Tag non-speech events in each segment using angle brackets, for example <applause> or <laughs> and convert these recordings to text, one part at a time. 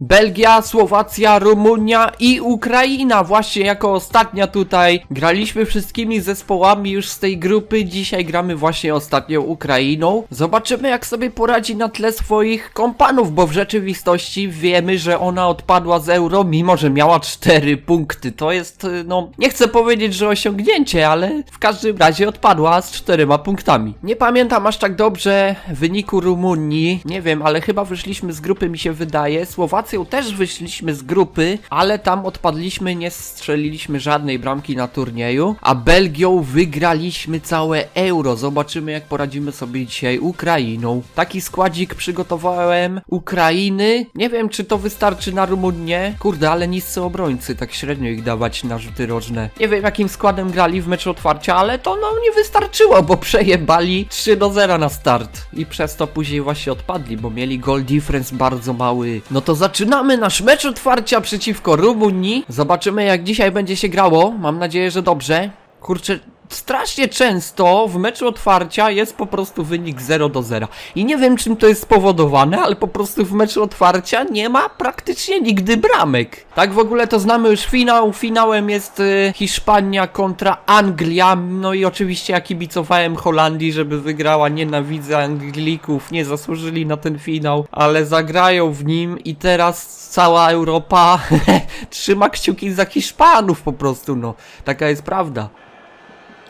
Belgia, Słowacja, Rumunia i Ukraina właśnie jako ostatnia tutaj. Graliśmy wszystkimi zespołami już z tej grupy, dzisiaj gramy właśnie ostatnią Ukrainą. Zobaczymy jak sobie poradzi na tle swoich kompanów, bo w rzeczywistości wiemy, że ona odpadła z euro, mimo że miała 4 punkty. To jest, y, no, nie chcę powiedzieć, że osiągnięcie, ale w każdym razie odpadła z 4 punktami. Nie pamiętam aż tak dobrze wyniku Rumunii, nie wiem, ale chyba wyszliśmy z grupy mi się wydaje. Słowacją też wyszliśmy z grupy, ale tam odpadliśmy, nie strzeliliśmy żadnej bramki na turnieju, a Belgią wygraliśmy całe euro. Zobaczymy jak poradzimy sobie dzisiaj Ukrainą. Taki składzik przygotowałem Ukrainy. Nie wiem czy to wystarczy na Rumunię. Kurde, ale niscy obrońcy, tak średnio ich dawać na rzuty rożne. Nie wiem jakim składem grali w meczu otwarcia, ale to no nie wystarczyło, bo przejebali 3 do 0 na start. I przez to później właśnie odpadli, bo mieli goal difference bardzo mały. No to zaczynamy nasz mecz otwarcia przeciwko Rumunii. Zobaczymy jak dzisiaj będzie się grało. Mam nadzieję, że dobrze. Kurczę, strasznie często w meczu otwarcia jest po prostu wynik 0 do 0. I nie wiem czym to jest spowodowane, ale po prostu w meczu otwarcia nie ma praktycznie nigdy bramek. Tak w ogóle to znamy już finał. Finałem jest y, Hiszpania kontra Anglia. No i oczywiście ja kibicowałem Holandii, żeby wygrała. Nienawidzę Anglików, nie zasłużyli na ten finał, ale zagrają w nim i teraz cała Europa <laughs> trzyma kciuki za Hiszpanów po prostu, no. Taka jest prawda.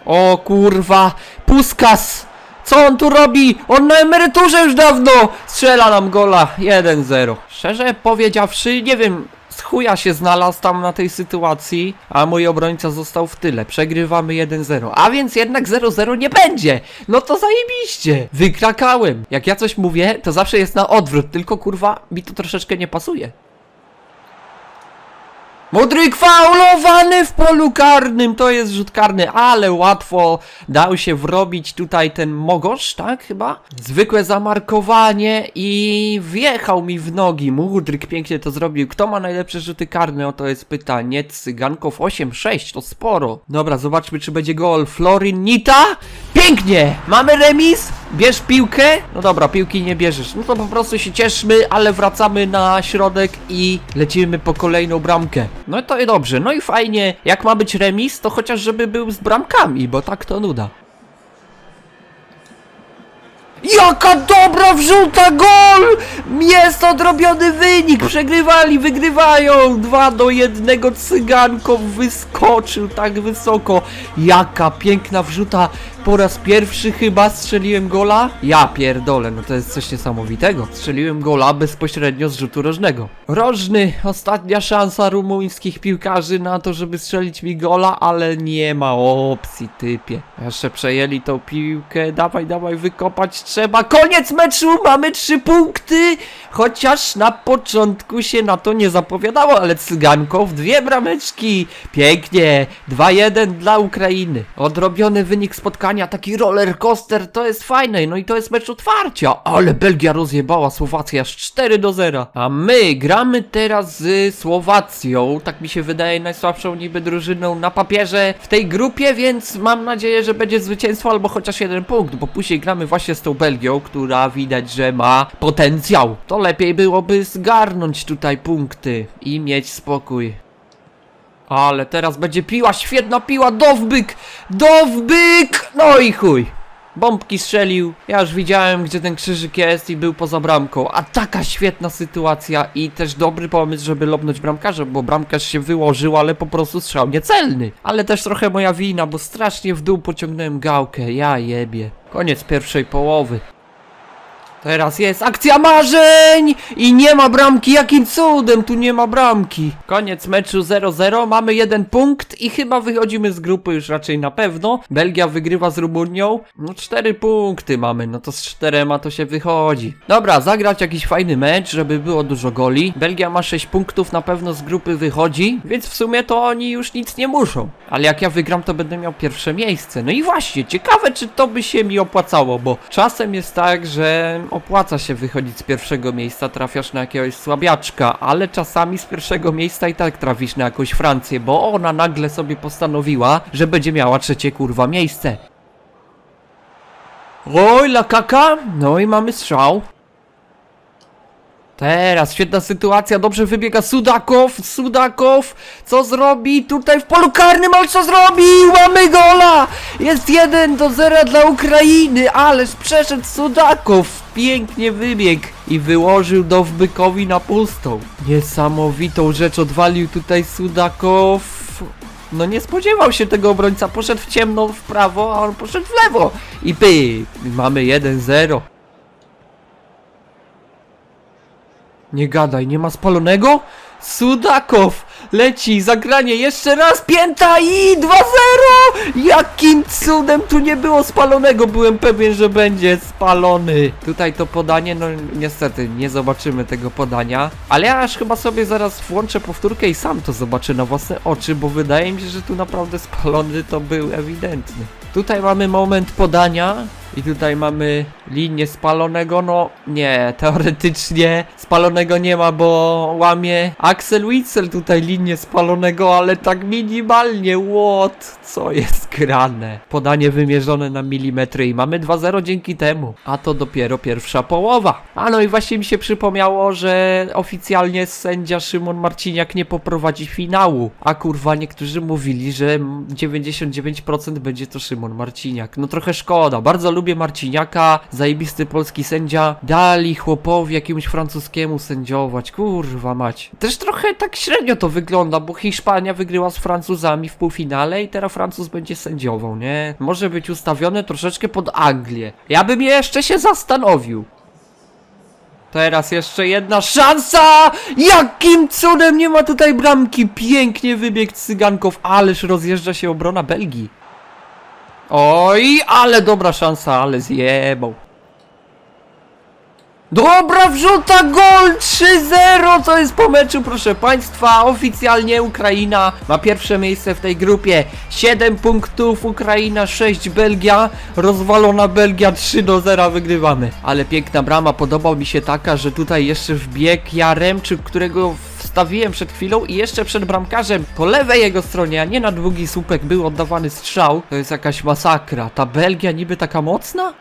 O kurwa, Puskas! Co on tu robi? On na emeryturze już dawno! Strzela nam gola 1-0. Szczerze powiedziawszy, nie wiem, z chuja się znalazł tam na tej sytuacji, a mój obrońca został w tyle. Przegrywamy 1-0. A więc jednak 0-0 nie będzie! No to zajebiście! Wykrakałem! Jak ja coś mówię, to zawsze jest na odwrót, tylko kurwa mi to troszeczkę nie pasuje. Modryk faulowany w polu karnym, to jest rzut karny, ale łatwo dał się wrobić tutaj ten Mogosz, tak chyba? Zwykłe zamarkowanie i wjechał mi w nogi. Mudryk pięknie to zrobił. Kto ma najlepsze rzuty karne? To jest pytanie. Cygankow 8-6, to sporo. Dobra, zobaczmy czy będzie gol. Florin Nita? Pięknie! Mamy remis? Bierz piłkę? No dobra, piłki nie bierzesz. No to po prostu się cieszmy, ale wracamy na środek i lecimy po kolejną bramkę. No to i dobrze, no i fajnie. Jak ma być remis, to chociaż żeby był z bramkami, bo tak to nuda. Jaka dobra wrzuta gol! Jest odrobiony wynik! Przegrywali, wygrywają! 2 do 1 Cyganko wyskoczył tak wysoko. Jaka piękna wrzuta! Po raz pierwszy chyba strzeliłem gola? Ja pierdolę, no to jest coś niesamowitego. Strzeliłem gola bezpośrednio z rzutu rożnego. Rożny, ostatnia szansa rumuńskich piłkarzy na to, żeby strzelić mi gola, ale nie ma opcji, typie. Jeszcze przejęli tą piłkę, dawaj, dawaj, wykopać trzeba. Koniec meczu, mamy trzy punkty! Chociaż na początku się na to nie zapowiadało, ale Cygankow dwie brameczki. Pięknie, 2-1 dla Ukrainy. Odrobiony wynik spotkania, taki roller coaster, to jest fajne. No i to jest mecz otwarcia. Ale Belgia rozjebała Słowację aż 4 do 0. A my gramy teraz z Słowacją, tak mi się wydaje najsłabszą niby drużyną na papierze w tej grupie, więc mam nadzieję, że będzie zwycięstwo albo chociaż jeden punkt, bo później gramy właśnie z tą Belgią, która widać, że ma potencjał. To lepiej byłoby zgarnąć tutaj punkty i mieć spokój. Ale teraz będzie piła, świetna piła, dowbyk! Dowbyk! No i chuj. Bombki strzelił, ja już widziałem gdzie ten krzyżyk jest i był poza bramką, a taka świetna sytuacja i też dobry pomysł, żeby lobnąć bramkarza, bo bramkarz się wyłożył, ale po prostu strzał niecelny. Ale też trochę moja wina, bo strasznie w dół pociągnąłem gałkę, ja jebie. Koniec pierwszej połowy. Teraz jest akcja marzeń! I nie ma bramki, jakim cudem tu nie ma bramki. Koniec meczu 0-0, mamy jeden punkt i chyba wychodzimy z grupy już raczej na pewno. Belgia wygrywa z Rumunią. No cztery punkty mamy, no to z czterema to się wychodzi. Dobra, zagrać jakiś fajny mecz, żeby było dużo goli. Belgia ma 6 punktów, na pewno z grupy wychodzi, więc w sumie to oni już nic nie muszą. Ale jak ja wygram, to będę miał pierwsze miejsce. No i właśnie, ciekawe czy to by się mi opłacało, bo czasem jest tak, że opłaca się wychodzić z pierwszego miejsca, trafiasz na jakiegoś słabiaczka, ale czasami z pierwszego miejsca i tak trafisz na jakąś Francję, bo ona nagle sobie postanowiła, że będzie miała trzecie kurwa miejsce. Oj, la kaka! No i mamy strzał. Teraz świetna sytuacja, dobrze wybiega Sudakow, Sudakow, co zrobi tutaj w polu karnym, ale co zrobi? Mamy gola! Jest 1 do 0 dla Ukrainy, ależ przeszedł Sudakow, pięknie wybiegł i wyłożył Dowbykowi na pustą. Niesamowitą rzecz odwalił tutaj Sudakow. No nie spodziewał się tego obrońca, poszedł w ciemno w prawo, a on poszedł w lewo. I py, mamy 1-0. Nie gadaj, nie ma spalonego? Sudakow leci, zagranie jeszcze raz, pięta i 2-0! Jakim cudem tu nie było spalonego? Byłem pewien, że będzie spalony. Tutaj to podanie, no niestety nie zobaczymy tego podania, ale ja aż chyba sobie zaraz włączę powtórkę i sam to zobaczę na własne oczy, bo wydaje mi się, że tu naprawdę spalony to był ewidentny. Tutaj mamy moment podania i tutaj mamy linię spalonego, no nie, teoretycznie spalonego nie ma, bo łamie Axel Witzel tutaj linię spalonego, ale tak minimalnie, what? Co jest grane? Podanie wymierzone na milimetry i mamy 2-0 dzięki temu, a to dopiero pierwsza połowa. A no i właśnie mi się przypomniało, że oficjalnie sędzia Szymon Marciniak nie poprowadzi finału, a kurwa niektórzy mówili, że 99% będzie to Szymon Marciniak. No trochę szkoda, bardzo lubię Marciniaka, zajebisty polski sędzia, dali chłopowi jakiemuś francuskiemu sędziować, kurwa mać. Też trochę tak średnio to wygląda, bo Hiszpania wygryła z Francuzami w półfinale i teraz Francuz będzie sędziował, nie? Może być ustawione troszeczkę pod Anglię. Ja bym jeszcze się zastanowił. Teraz jeszcze jedna szansa! Jakim cudem nie ma tutaj bramki? Pięknie wybiegł Cygankow, ależ rozjeżdża się obrona Belgii. Oj, ale dobra szansa, ale zjebał. Dobra wrzuta gol 3-0 to jest po meczu proszę państwa oficjalnie Ukraina ma pierwsze miejsce w tej grupie 7 punktów Ukraina 6 Belgia rozwalona Belgia 3 do 0 wygrywamy ale piękna brama podoba mi się taka że tutaj jeszcze wbiegł Jaremczyk którego wstawiłem przed chwilą i jeszcze przed bramkarzem po lewej jego stronie a nie na długi słupek był oddawany strzał to jest jakaś masakra ta Belgia niby taka mocna?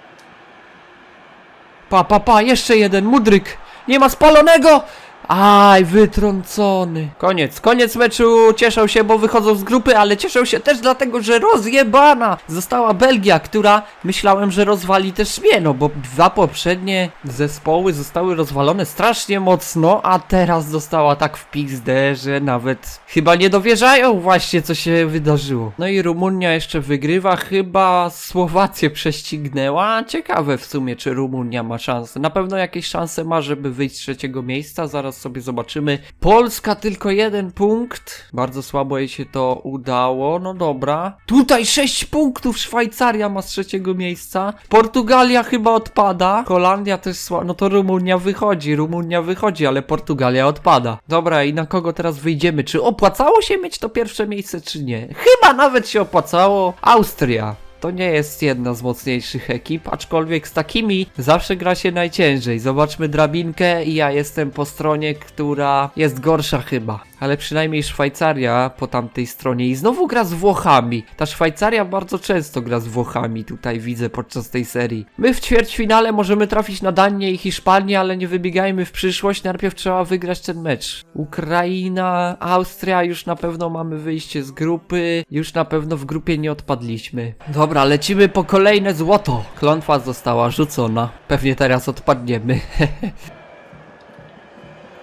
Pa, pa, pa, jeszcze jeden, Mudryk! Nie ma spalonego! Aj, wytrącony. Koniec, koniec meczu. Cieszą się, bo wychodzą z grupy, ale cieszą się też dlatego, że rozjebana została Belgia, która myślałem, że rozwali też mnie, no bo dwa poprzednie zespoły zostały rozwalone strasznie mocno, a teraz została tak w pizdę, że nawet chyba nie dowierzają właśnie, co się wydarzyło. No i Rumunia jeszcze wygrywa, chyba Słowację prześcignęła. Ciekawe w sumie, czy Rumunia ma szansę. Na pewno jakieś szanse ma, żeby wyjść z trzeciego miejsca, zaraz sobie zobaczymy. Polska tylko jeden punkt. Bardzo słabo jej się to udało. No dobra. Tutaj 6 punktów Szwajcaria ma z trzeciego miejsca. Portugalia chyba odpada. Holandia też słabo. No to Rumunia wychodzi. Rumunia wychodzi, ale Portugalia odpada. Dobra, i na kogo teraz wyjdziemy? Czy opłacało się mieć to pierwsze miejsce, czy nie? Chyba nawet się opłacało. Austria. To nie jest jedna z mocniejszych ekip, aczkolwiek z takimi zawsze gra się najciężej. Zobaczmy drabinkę i ja jestem po stronie, która jest gorsza chyba. Ale przynajmniej Szwajcaria po tamtej stronie i znowu gra z Włochami. Ta Szwajcaria bardzo często gra z Włochami, tutaj widzę podczas tej serii. My w ćwierćfinale możemy trafić na Danię i Hiszpanię, ale nie wybiegajmy w przyszłość, najpierw trzeba wygrać ten mecz. Ukraina, Austria, już na pewno mamy wyjście z grupy, już na pewno w grupie nie odpadliśmy. Dobra, lecimy po kolejne złoto. Klątwa została rzucona. Pewnie teraz odpadniemy. <laughs>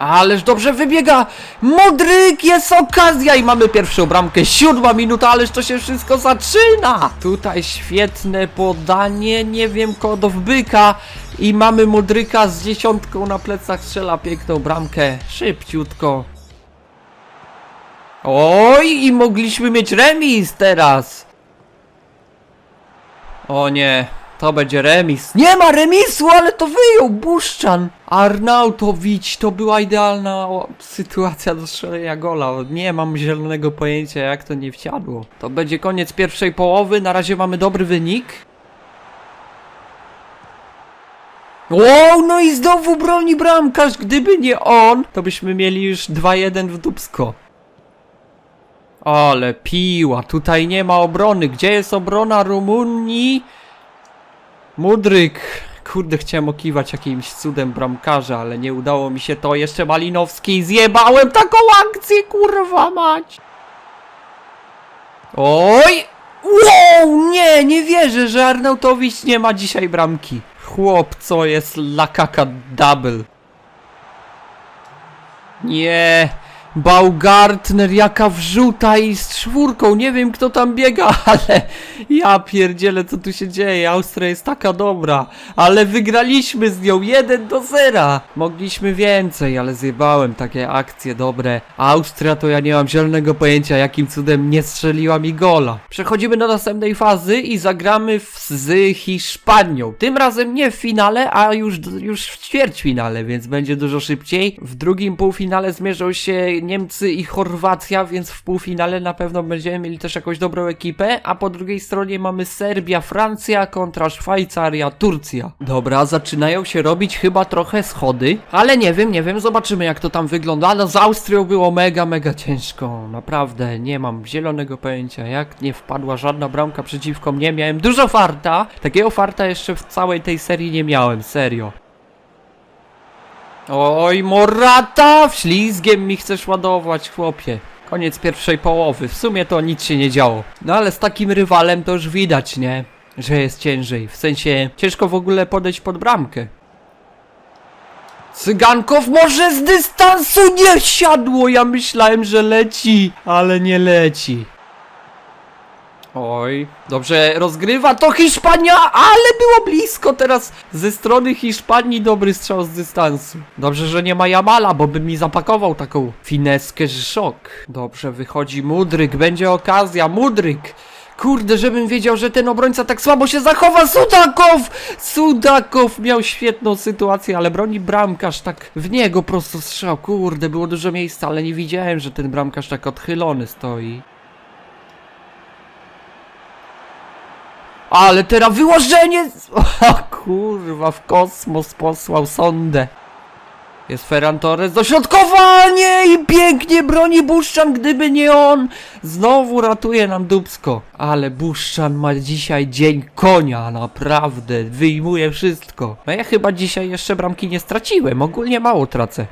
Ależ dobrze wybiega! Modryk, jest okazja i mamy pierwszą bramkę. Siódma minuta, ależ to się wszystko zaczyna! Tutaj świetne podanie, nie wiem, kodów byka. I mamy Modryka z dziesiątką na plecach, strzela piękną bramkę. Szybciutko. Oj, i mogliśmy mieć remis teraz. O nie, to będzie remis. Nie ma remisu, ale to wyjął Buszczan. Arnautowicz, to była idealna o, sytuacja do strzelenia gola. Nie mam zielonego pojęcia, jak to nie wsiadło. To będzie koniec pierwszej połowy, na razie mamy dobry wynik. Wow, no i znowu broni bramkarz. Gdyby nie on, to byśmy mieli już 2-1 w dubsko. Ale piła, tutaj nie ma obrony. Gdzie jest obrona Rumunii? Mudryk. Kurde, chciałem okiwać jakimś cudem bramkarza, ale nie udało mi się to. Jeszcze Malinowski zjebałem taką akcję, kurwa mać! Oj! Wow, nie, nie wierzę, że Arnautowicz nie ma dzisiaj bramki. Chłop, co jest lakaka double. Nie, Baugartner jaka wrzuta i z czwórką, nie wiem kto tam biega, <laughs> ale ja pierdzielę co tu się dzieje, Austria jest taka dobra, ale wygraliśmy z nią 1 do 0. Mogliśmy więcej, ale zjebałem takie akcje dobre. Austria to ja nie mam zielonego pojęcia jakim cudem nie strzeliła mi gola. Przechodzimy do następnej fazy i zagramy z Hiszpanią. Tym razem nie w finale, a już, już w ćwierćfinale, więc będzie dużo szybciej. W drugim półfinale zmierzą się Niemcy i Chorwacja, więc w półfinale na pewno będziemy mieli też jakąś dobrą ekipę, a po drugiej stronie mamy Serbia, Francja kontra Szwajcaria, Turcja. Dobra, zaczynają się robić chyba trochę schody, ale nie wiem, nie wiem, zobaczymy jak to tam wygląda. No z Austrią było mega, mega ciężko, naprawdę, nie mam zielonego pojęcia, jak nie wpadła żadna bramka przeciwko mnie, miałem dużo farta, takiego farta jeszcze w całej tej serii nie miałem, serio. Oj, Morata! Ślizgiem mi chcesz ładować, chłopie. Koniec pierwszej połowy. W sumie to nic się nie działo. No ale z takim rywalem to już widać, nie? Że jest ciężej. W sensie, ciężko w ogóle podejść pod bramkę. Cygankow może z dystansu nie siadło! Ja myślałem, że leci, ale nie leci. Oj, dobrze rozgrywa to Hiszpania, ale było blisko teraz ze strony Hiszpanii dobry strzał z dystansu. Dobrze, że nie ma Jamala, bo by mi zapakował taką fineskę, szok. Dobrze, wychodzi Mudryk, będzie okazja, Mudryk. Kurde, żebym wiedział, że ten obrońca tak słabo się zachowa, Sudakow! Sudakow miał świetną sytuację, ale broni bramkarz tak w niego prosto strzał. Kurde, było dużo miejsca, ale nie widziałem, że ten bramkarz tak odchylony stoi. Ale teraz wyłożenie! <laughs> O kurwa, w kosmos posłał sondę. Jest Ferran Torres, dośrodkowanie i pięknie broni Buszczan, gdyby nie on. Znowu ratuje nam Dubsko. Ale Buszczan ma dzisiaj dzień konia, naprawdę. Wyjmuje wszystko. No ja chyba dzisiaj jeszcze bramki nie straciłem, ogólnie mało tracę.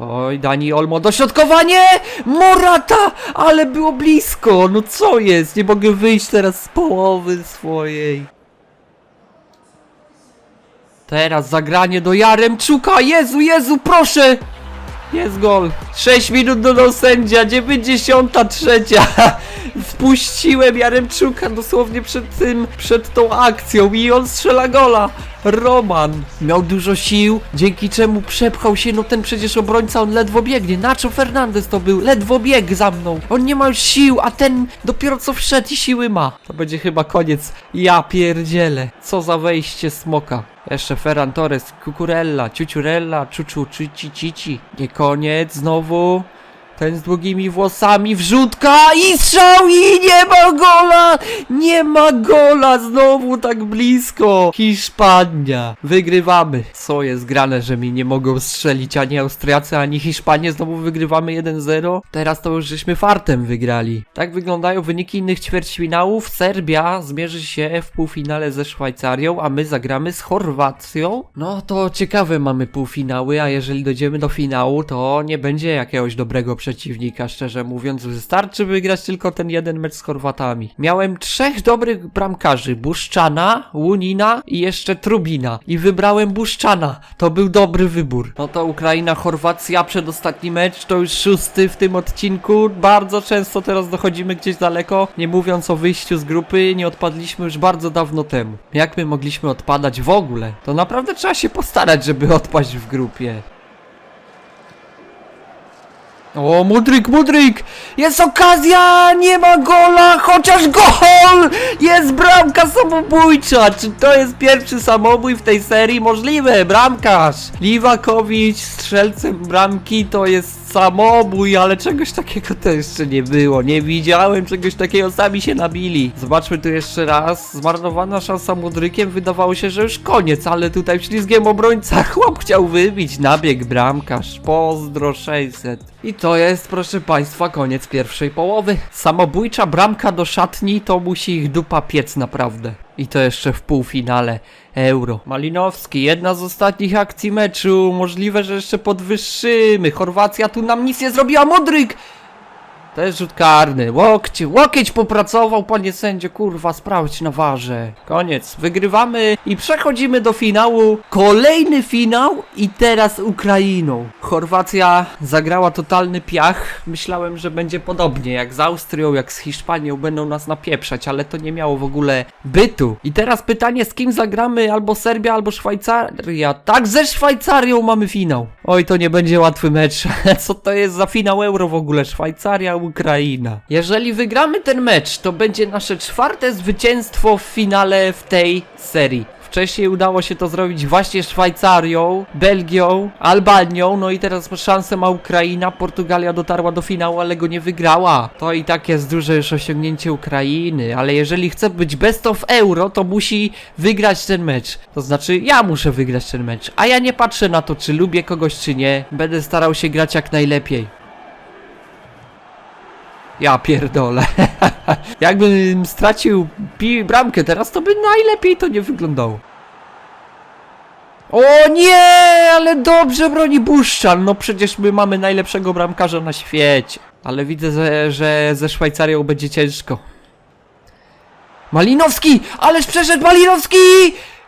Oj, Dani Olmo, dośrodkowanie! Morata! Ale było blisko! No co jest? Nie mogę wyjść teraz z połowy swojej. Teraz zagranie do Jaremczuka! Jezu, Jezu, proszę! Jest gol. 6 minut dodał sędzia, 93. <laughs> Wpuściłem Jaremczuka dosłownie przed tym, przed tą akcją i on strzela gola. Roman miał dużo sił, dzięki czemu przepchał się, no ten przecież obrońca, on ledwo biegnie. Nacho Fernandez to był, ledwo biegł za mną. On nie ma już sił, a ten dopiero co wszedł i siły ma. To będzie chyba koniec. Ja pierdzielę. Co za wejście smoka. Jeszcze Ferran Torres, Cucurella, Ciuciurella, Czuczu, Cici, Cici. Nie koniec, znowu. Ten z długimi włosami, wrzutka i strzał i nie ma gola! Nie ma gola, znowu tak blisko! Hiszpania, wygrywamy. Co jest grane, że mi nie mogą strzelić ani Austriacy, ani Hiszpanie, znowu wygrywamy 1-0. Teraz to już żeśmy fartem wygrali. Tak wyglądają wyniki innych ćwierćfinałów. Serbia zmierzy się w półfinale ze Szwajcarią, a my zagramy z Chorwacją. No to ciekawe mamy półfinały, a jeżeli dojdziemy do finału, to nie będzie jakiegoś dobrego przeciwnika, szczerze mówiąc. Wystarczy wygrać tylko ten jeden mecz z Chorwatami. Miałem trzech dobrych bramkarzy. Buszczana, Łunina i jeszcze Trubina. I wybrałem Buszczana. To był dobry wybór. No to Ukraina, Chorwacja, przedostatni mecz, to już szósty w tym odcinku. Bardzo często teraz dochodzimy gdzieś daleko. Nie mówiąc o wyjściu z grupy, nie odpadliśmy już bardzo dawno temu. Jak my mogliśmy odpadać w ogóle? To naprawdę trzeba się postarać, żeby odpaść w grupie. O, Mudryk, Mudryk! Jest okazja! Nie ma gola! Chociaż gol! Jest bramka samobójcza! Czy to jest pierwszy samobój w tej serii? Możliwe! Bramkarz! Liwakowicz strzelcem bramki to jest samobój, ale czegoś takiego to jeszcze nie było. Nie widziałem czegoś takiego, sami się nabili. Zobaczmy tu jeszcze raz. Zmarnowana szansa Mudrykiem. Wydawało się, że już koniec, ale tutaj ślizgiem obrońca chłop chciał wybić. Nabieg bramkarz. Pozdro 600. I to jest, proszę państwa, koniec pierwszej połowy. Samobójcza bramka do szatni to musi ich dupa piec naprawdę. I to jeszcze w półfinale Euro. Malinowski, jedna z ostatnich akcji meczu. Możliwe, że jeszcze podwyższymy. Chorwacja tu nam nic nie zrobiła. Modryk! To jest rzut karny. Łokcie, łokieć popracował, panie sędzio, kurwa, sprawdź na warze. Koniec. Wygrywamy i przechodzimy do finału. Kolejny finał i teraz Ukrainą. Chorwacja zagrała totalny piach. Myślałem, że będzie podobnie jak z Austrią, jak z Hiszpanią. Będą nas napieprzać, ale to nie miało w ogóle bytu. I teraz pytanie, z kim zagramy? Albo Serbia, albo Szwajcaria. Tak, ze Szwajcarią mamy finał. Oj, to nie będzie łatwy mecz. <laughs> Co to jest za finał Euro w ogóle? Szwajcaria, Ukraina. Jeżeli wygramy ten mecz, to będzie nasze czwarte zwycięstwo w finale w tej serii. Wcześniej udało się to zrobić właśnie Szwajcarią, Belgią, Albanią, no i teraz szansę ma Ukraina. Portugalia dotarła do finału, ale go nie wygrała. To i tak jest duże już osiągnięcie Ukrainy, ale jeżeli chce być best of euro, to musi wygrać ten mecz. To znaczy, ja muszę wygrać ten mecz, a ja nie patrzę na to, czy lubię kogoś, czy nie. Będę starał się grać jak najlepiej. Ja pierdolę. <laughs> Jakbym stracił bramkę teraz, to by najlepiej to nie wyglądało. O nie, ale dobrze broni Buszczan. No przecież my mamy najlepszego bramkarza na świecie. Ale widzę, że, że ze Szwajcarią będzie ciężko. Malinowski! Ależ przeszedł Malinowski!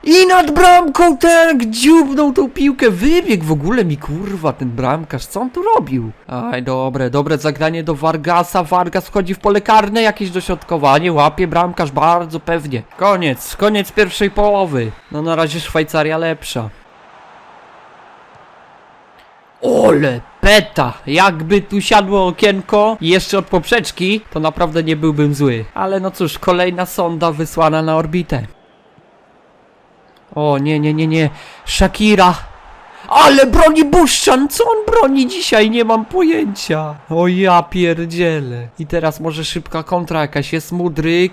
I nad bramką tak dziubnął tą piłkę. Wybiegł w ogóle mi kurwa ten bramkarz. Co on tu robił? Aj, dobre, dobre zagranie do Vargasa. Vargas wchodzi w pole karne. Jakieś dośrodkowanie. Łapie bramkarz bardzo pewnie. Koniec, koniec pierwszej połowy. No na razie Szwajcaria lepsza. Ole, peta! Jakby tu siadło okienko jeszcze od poprzeczki, to naprawdę nie byłbym zły. Ale no cóż, kolejna sonda wysłana na orbitę. O, nie, nie, nie, nie. Shakira! Ale broni Buszczan! Co on broni dzisiaj? Nie mam pojęcia. O ja pierdzielę. I teraz może szybka kontra jakaś jest Mudryk.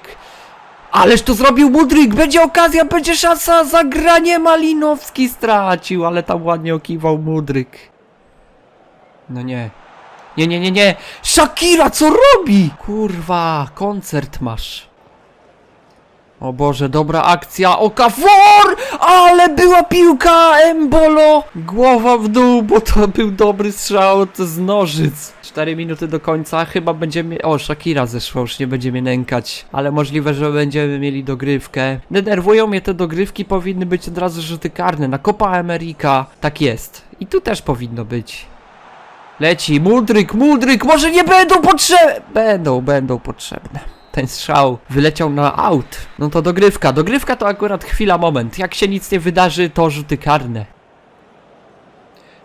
Ależ to zrobił Mudryk! Będzie okazja, będzie szansa! Zagranie Malinowski stracił, ale tam ładnie okiwał Mudryk. No nie. Nie, nie, nie, nie! Shakira, co robi? Kurwa, koncert masz. O Boże, dobra akcja, Okafor! Ale była piłka, Embolo! Głowa w dół, bo to był dobry strzał z nożyc. 4 minuty do końca, chyba będziemy... O, Shakira zeszła, już nie będziemy nękać. Ale możliwe, że będziemy mieli dogrywkę. Denerwują mnie te dogrywki, powinny być od razu rzuty karne. Na Copa America tak jest. I tu też powinno być. Leci, Mudryk, Mudryk, może nie będą potrzebne! Będą, będą potrzebne. Ten strzał wyleciał na aut. No to dogrywka. Dogrywka to akurat chwila, moment. Jak się nic nie wydarzy, to rzuty karne.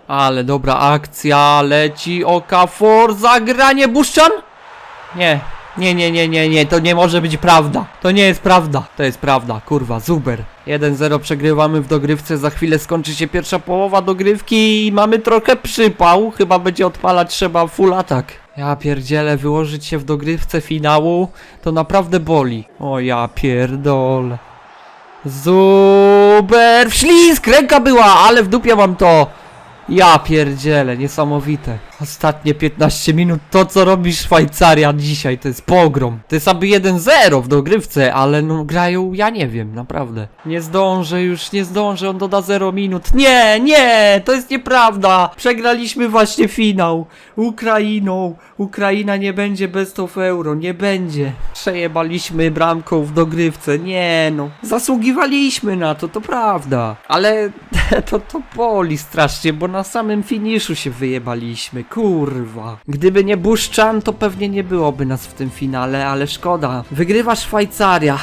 Ale dobra akcja, leci Okafor, zagranie Buszczan? Nie, nie, nie, nie, nie, nie, to nie może być prawda. To nie jest prawda. To jest prawda, kurwa, zuber. 1-0 przegrywamy w dogrywce, za chwilę skończy się pierwsza połowa dogrywki i mamy trochę przypał. Chyba będzie odpalać trzeba full attack. Ja pierdzielę, wyłożyć się w dogrywce finału, to naprawdę boli. O ja pierdolę. Zuber, ślizg, ręka była, ale w dupie mam to. Ja pierdzielę, niesamowite. Ostatnie 15 minut, to co robi Szwajcaria dzisiaj, to jest pogrom. To jest aby 1-0 w dogrywce, ale no grają, ja nie wiem, naprawdę. Nie zdążę już, nie zdążę, on doda 0 minut. Nie, nie, to jest nieprawda. Przegraliśmy właśnie finał. Ukrainą. Ukraina nie będzie best of euro, nie będzie. Przejebaliśmy bramką w dogrywce, nie no. Zasługiwaliśmy na to, to prawda. Ale <laughs> to, to boli strasznie, bo na samym finiszu się wyjebaliśmy, kurwa. Gdyby nie Buszczan, to pewnie nie byłoby nas w tym finale, ale szkoda. Wygrywa Szwajcaria.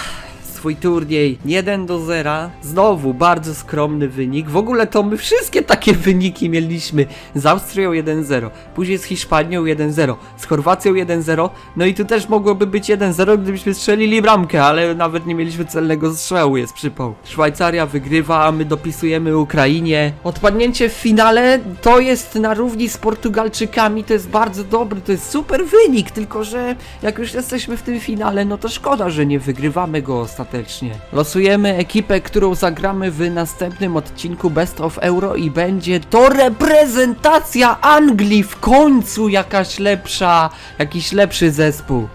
Swój turniej 1 do 0. Znowu bardzo skromny wynik. W ogóle to my wszystkie takie <laughs> wyniki mieliśmy. Z Austrią 1-0, później z Hiszpanią 1-0, z Chorwacją 1-0. No i tu też mogłoby być 1-0, gdybyśmy strzelili bramkę, ale nawet nie mieliśmy celnego strzału, jest przypał. Szwajcaria wygrywa, a my dopisujemy Ukrainie. Odpadnięcie w finale to jest na równi z Portugalczykami, to jest bardzo dobry, to jest super wynik, tylko że jak już jesteśmy w tym finale, no to szkoda, że nie wygrywamy go ostatecznie. Serdecznie. Losujemy ekipę, którą zagramy w następnym odcinku Best of Euro i będzie to reprezentacja Anglii w końcu jakaś lepsza, jakiś lepszy zespół.